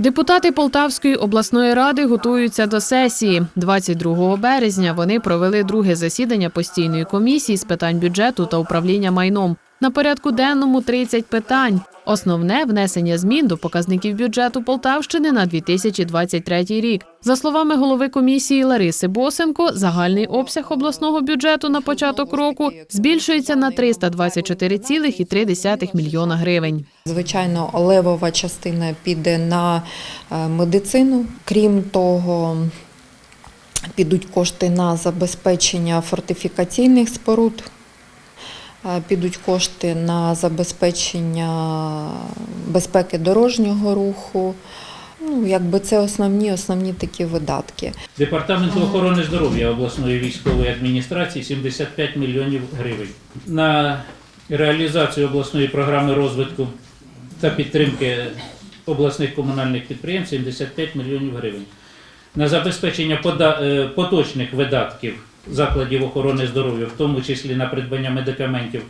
Депутати Полтавської обласної ради готуються до сесії. 22 березня вони провели друге засідання постійної комісії з питань бюджету та управління майном. На порядку денному 30 питань. Основне внесення змін до показників бюджету Полтавщини на 2023 рік. За словами голови комісії Лариси Босенко, загальний обсяг обласного бюджету на початок року збільшується на 324,3 мільйона гривень. Звичайно, левова частина піде на е, медицину. Крім того, підуть кошти на забезпечення фортифікаційних споруд, підуть кошти на забезпечення безпеки дорожнього руху. Ну, якби це основні, основні такі видатки. Департаменту охорони здоров'я обласної військової адміністрації 75 мільйонів гривень. На реалізацію обласної програми розвитку та підтримки обласних комунальних підприємств 75 мільйонів гривень. На забезпечення е, поточних видатків закладів охорони здоров'я, в тому числі на придбання медикаментів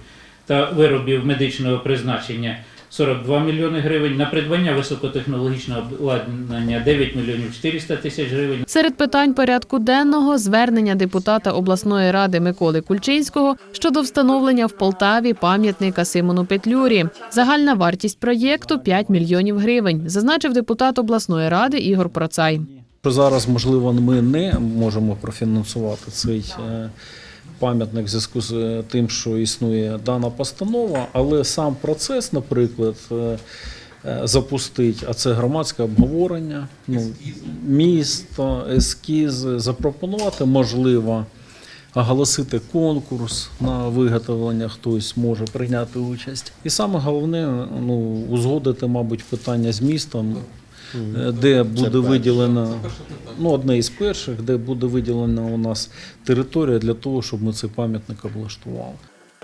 та виробів медичного призначення 42 мільйони гривень, на придбання високотехнологічного обладнання 9 мільйонів 400 тисяч гривень, Серед питань порядку денного звернення депутата обласної ради Миколи Кульчинського щодо встановлення в Полтаві пам'ятника Симону Петлюрі. Загальна вартість проєкту 5 мільйонів гривень, зазначив депутат обласної ради Ігор Процай. Що зараз, можливо, ми не можемо профінансувати цей е, пам'ятник в зв'язку з е, тим, що існує дана постанова, але сам процес, наприклад, е, запустить, а це громадське обговорення, ну, місто, ескізи, запропонувати можливо. Оголосити конкурс на виготовлення, хтось може прийняти участь. І саме головне ну, узгодити, мабуть, питання з містом, е, де буде виділена ну, одне із перших, де буде виділена у нас територія для того, щоб ми цей пам'ятник облаштували.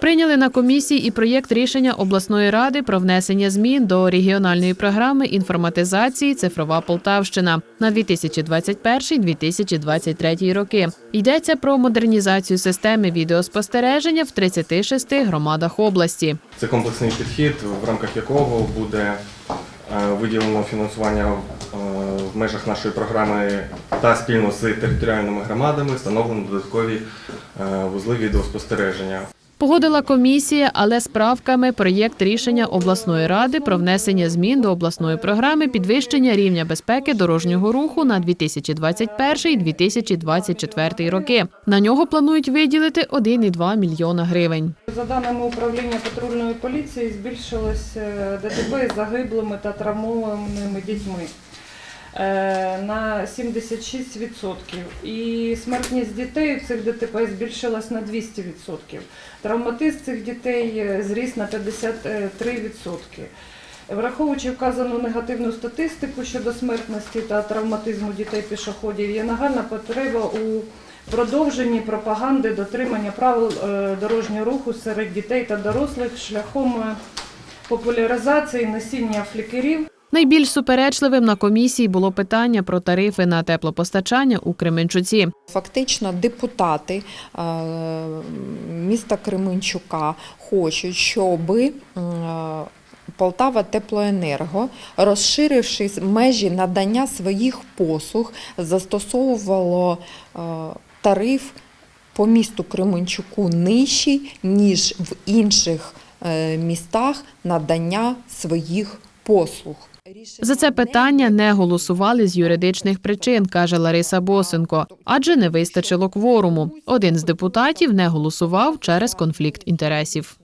Прийняли на комісії і проєкт рішення обласної ради про внесення змін до регіональної програми інформатизації Цифрова Полтавщина на 2021-2023 роки. Йдеться про модернізацію системи відеоспостереження в 36 громадах області. Це комплексний підхід, в рамках якого буде е, виділено фінансування е, в межах нашої програми та спільно з територіальними громадами встановлено додаткові е, вузли відеоспостереження. Погодила комісія, але з правками проєкт рішення обласної ради про внесення змін до обласної програми підвищення рівня безпеки дорожнього руху на 2021-2024 роки. На нього планують виділити 1,2 мільйона гривень. За даними управління патрульної поліції, збільшилось е, ДТП з загиблими та травмованими дітьми на 76%. І смертність дітей в цих ДТП збільшилась на 200%. Травматизм цих дітей е, зріс на 53%. Враховуючи вказану негативну статистику щодо смертності та травматизму дітей-пішоходів, є нагальна потреба у продовженні пропаганди дотримання правил е, дорожнього руху серед дітей та дорослих шляхом е, популяризації носіння флікерів Найбільш суперечливим на комісії було питання про тарифи на теплопостачання у Кременчуці. Фактично, депутати е, міста Кременчука хочуть, щоб Полтава Теплоенерго, розширивши межі надання своїх послуг, застосовувало е, тариф по місту Кременчуку нижчий, ніж в інших е, містах надання своїх послуг. За це питання не голосували з юридичних причин, каже Лариса Босенко, адже не вистачило кворуму. Один з депутатів не голосував через конфлікт інтересів.